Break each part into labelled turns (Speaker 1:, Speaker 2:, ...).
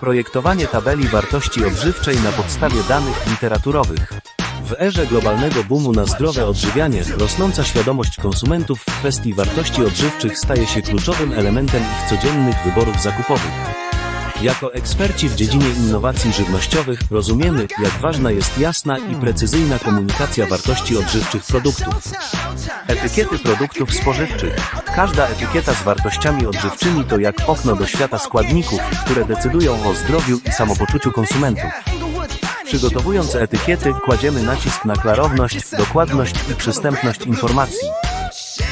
Speaker 1: Projektowanie tabeli wartości odżywczej na podstawie danych literaturowych. W erze globalnego boomu na zdrowe odżywianie, rosnąca świadomość konsumentów w kwestii wartości odżywczych staje się kluczowym elementem ich codziennych wyborów zakupowych. Jako eksperci w dziedzinie innowacji żywnościowych rozumiemy, jak ważna jest jasna i precyzyjna komunikacja wartości odżywczych produktów. Etykiety produktów spożywczych. Każda etykieta z wartościami odżywczymi to jak okno do świata składników, które decydują o zdrowiu i samopoczuciu konsumentów. Przygotowując etykiety, kładziemy nacisk na klarowność, dokładność i przystępność informacji.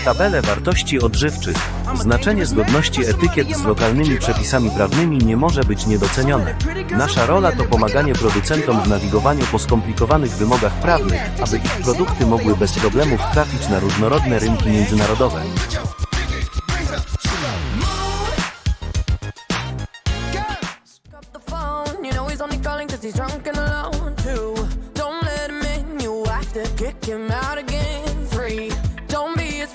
Speaker 1: Tabele wartości odżywczych. Znaczenie zgodności etykiet z lokalnymi przepisami prawnymi nie może być niedocenione. Nasza rola to pomaganie producentom w nawigowaniu po skomplikowanych wymogach prawnych, aby ich produkty mogły bez problemów trafić na różnorodne rynki międzynarodowe.
Speaker 2: he's drunk and alone too. Don't let him in, you have to kick him out again.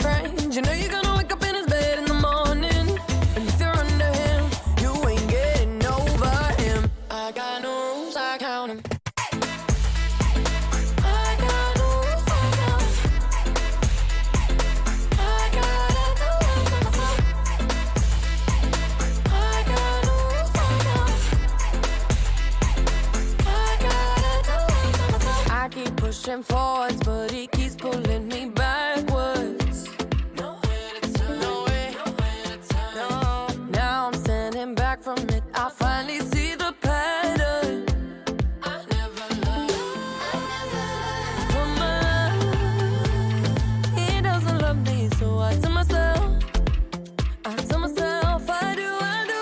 Speaker 2: You know you're gonna wake up in his bed in the morning. And if you're under him, you ain't getting over him. I got no I count 'em. I got no rules, I got noose, I count it. I finally see the path.